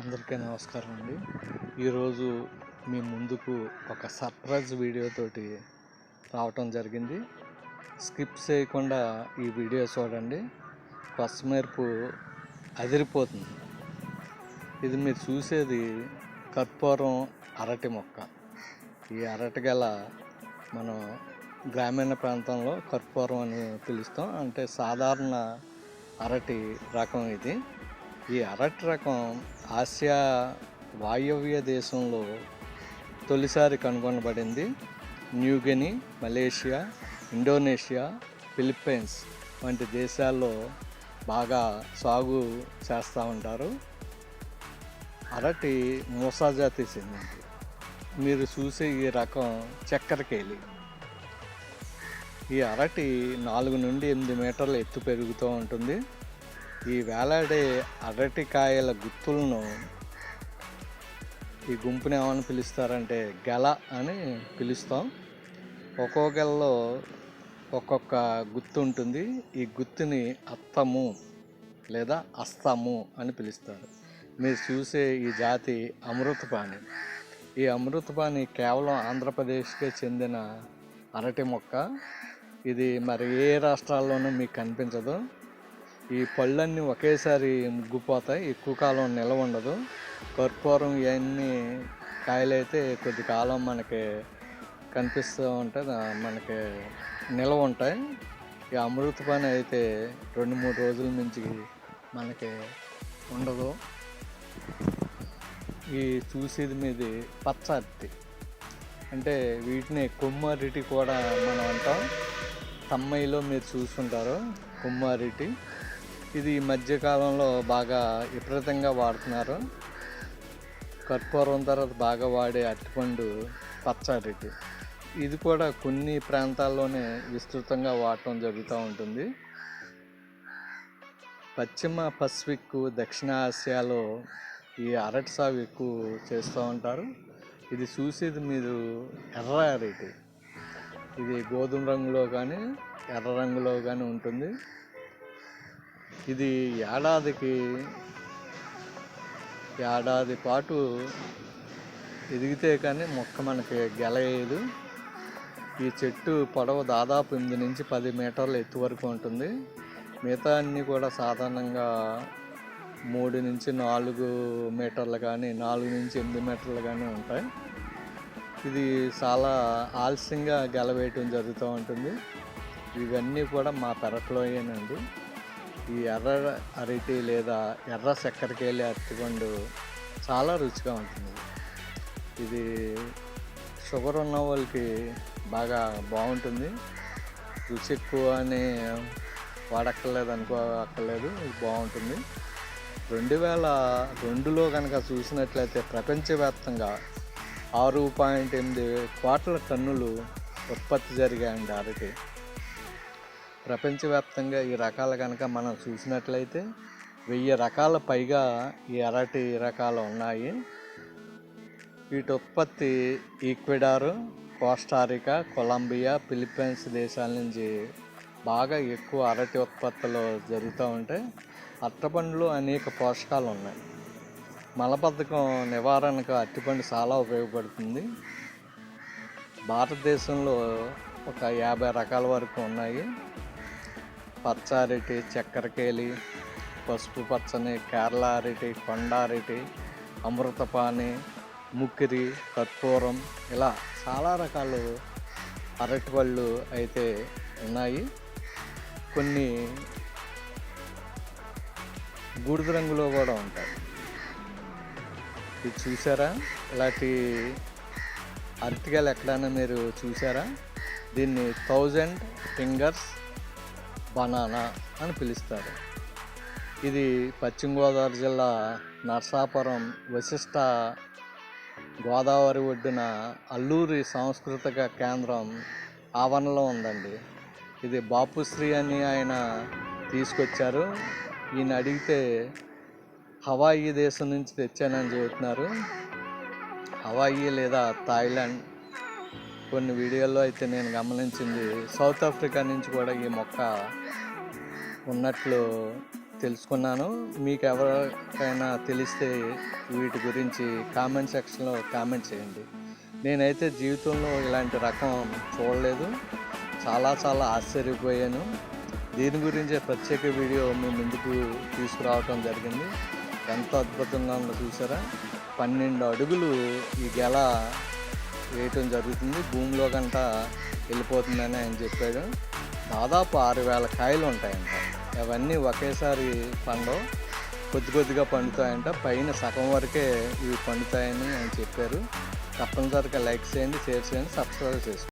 అందరికీ నమస్కారం అండి. ఈరోజు మీ ముందుకు ఒక సర్ప్రైజ్ వీడియోతోటి రావటం జరిగింది. స్కిప్ చేయకుండా ఈ వీడియో చూడండి. పసుమేర్పు అదిరిపోతుంది. ఇది మీరు చూసేది కర్పూరం అరటి మొక్క. ఈ అరటి గల మనం గ్రామీణ ప్రాంతంలో కర్పూరం అని పిలుస్తాం. అంటే సాధారణ అరటి రకం ఇది. ఈ అరటి రకం ఆసియా వాయవ్య దేశంలో తొలిసారి కనుగొనబడింది. న్యూగెని మలేషియా ఇండోనేషియా ఫిలిప్పైన్స్ వంటి దేశాల్లో బాగా సాగు చేస్తూ ఉంటారు. అరటి మూసాజాతి చెందింది. మీరు చూసే ఈ రకం చక్కెరకేలి. ఈ అరటి నాలుగు నుండి ఎనిమిది మీటర్ల ఎత్తు పెరుగుతూ ఉంటుంది. ఈ వేలాడే అరటికాయల గుత్తులను ఈ గుంపుని ఏమని పిలుస్తారంటే గెల అని పిలుస్తాం. ఒక్కో గెలలో ఒక్కొక్క గుత్తు ఉంటుంది. ఈ గుత్తుని అత్తము లేదా అస్తము అని పిలుస్తారు. మీరు చూసే ఈ జాతి అమృతపాణి. ఈ అమృతపాణి కేవలం ఆంధ్రప్రదేశ్కే చెందిన అరటి మొక్క. ఇది మరి ఏ రాష్ట్రాల్లోనూ మీకు కనిపించదు. ఈ పళ్ళన్నీ ఒకేసారి ముగ్గిపోతాయి. ఎక్కువ కాలం నిల్వ ఉండదు. కర్పూరం ఇవన్నీ కాయలైతే కొద్ది కాలం మనకి కనిపిస్తూ ఉంటాయి మనకి నిల్వ ఉంటాయి. ఈ అమృత పని అయితే రెండు మూడు రోజుల నుంచి మనకి ఉండదు. ఈ చూసేది మీది పచ్చ అరటి అంటే వీటిని కొమ్మరిటి కూడా మనం అంటాం. తమ్మయిలో మీరు చూసుకుంటారు కుమ్మారెడ్డి ఇది ఈ మధ్యకాలంలో బాగా విపరీతంగా వాడుతున్నారు. కర్పూరం తర్వాత బాగా వాడే అరటిపండు పచ్చ అరటి ఇది కూడా కొన్ని ప్రాంతాల్లోనే విస్తృతంగా వాడటం జరుగుతూ ఉంటుంది. పశ్చిమ పసిఫిక్ దక్షిణ ఆసియాలో ఈ అరటి సాగు ఎక్కువ చేస్తూ ఉంటారు. ఇది చూసేది మీరు ఎర్ర అరటి. ఇది గోధుమ రంగులో కానీ ఎర్ర రంగులో కానీ ఉంటుంది. ఇది ఏడాదికి ఏడాది పాటు ఎదిగితే కానీ మొక్క మనకి గెలయేదు. ఈ చెట్టు పొడవు దాదాపు ఎనిమిది నుంచి పది మీటర్ల ఎత్తు వరకు ఉంటుంది. మిగతా అన్నీ కూడా సాధారణంగా మూడు నుంచి నాలుగు మీటర్లు కానీ నాలుగు నుంచి ఎనిమిది మీటర్లు కానీ ఉంటాయి. ఇది చాలా ఆలస్యంగా గెలవేయటం జరుగుతూ ఉంటుంది. ఇవన్నీ కూడా మా పెరట్లోయేనండి ఈ ఎర్ర అరటి లేదా ఎర్ర చక్కెరకేళి అరటిపండు చాలా రుచిగా ఉంటుంది. ఇది షుగర్ ఉన్న వాళ్ళకి బాగా బాగుంటుంది. రుచి ఎక్కువ అని వాడక్కర్లేదు అనుకో అక్కర్లేదు బాగుంటుంది. రెండు వేల రెండులో కనుక చూసినట్లయితే ప్రపంచవ్యాప్తంగా ఆరు పాయింట్ ఎనిమిది కోట్ల టన్నులు ఉత్పత్తి జరిగాయండి అరటి. ప్రపంచవ్యాప్తంగా ఈ రకాలు కనుక మనం చూసినట్లయితే వెయ్యి రకాల పైగా ఈ అరటి రకాలు ఉన్నాయి. వీటి ఉత్పత్తి ఈక్వెడారు కోస్టారికా కొలంబియా ఫిలిప్పైన్స్ దేశాల నుంచి బాగా ఎక్కువ అరటి ఉత్పత్తులు జరుగుతూ ఉంటాయి అరటిపండ్లు అనేక పోషకాలు ఉన్నాయి మలబద్ధకం నివారణకు అరటిపండు చాలా ఉపయోగపడుతుంది. భారతదేశంలో ఒక యాభై రకాల వరకు ఉన్నాయి. పచ్చ అరటి చక్కెరకేలి పసుపు పచ్చని కేరళ అరటి కొండ అరటి అమృతపాణి ముక్కిరి కర్పూరం ఇలా చాలా రకాలు అరటి పళ్ళు అయితే ఉన్నాయి. కొన్ని బూడిద రంగులో కూడా ఉంటాయి. ఇది చూసారా? ఇలాంటి అరటికాయలు ఎక్కడైనా మీరు చూసారా? దీన్ని థౌజండ్ ఫింగర్స్ బనానా అని పిలుస్తారు. ఇది పశ్చిమ గోదావరి జిల్లా నర్సాపురం వశిష్ట గోదావరి ఒడ్డున అల్లూరి సాంస్కృతిక కేంద్రం ఆవరణలో ఉందండి. ఇది బాపుశ్రీ అని ఆయన తీసుకొచ్చారు. ఈయన అడిగితే హవాయి దేశం నుంచి తెచ్చానని చెబుతున్నారు. హవాయి లేదా థాయిలాండ్ కొన్ని వీడియోల్లో అయితే నేను గమనించింది సౌత్ ఆఫ్రికా నుంచి కూడా ఈ మొక్క ఉన్నట్లు తెలుసుకున్నాను. మీకు ఎవరికైనా తెలిస్తే వీటి గురించి కామెంట్ సెక్షన్లో కామెంట్ చేయండి. నేనైతే జీవితంలో ఇలాంటి రకం చూడలేదు. చాలా చాలా ఆశ్చర్యపోయాను. దీని గురించే ప్రత్యేక వీడియో మీ ముందుకు తీసుకురావటం జరిగింది. ఎంత అద్భుతంగా ఉందో చూసారా? పన్నెండు అడుగులు ఈ గెల వేయటం జరుగుతుంది. భూమిలో గంట వెళ్ళిపోతుందని ఆయన చెప్పాడు. దాదాపు ఆరు వేల కాయలు ఉంటాయంట. అవన్నీ ఒకేసారి పండవు. కొద్ది కొద్దిగా పండుతాయంట. పైన సగం వరకే ఇవి పండుతాయని ఆయన చెప్పారు. తప్పనిసరిగా లైక్ చేయండి షేర్ చేయండి సబ్స్క్రైబ్ చేసుకోండి.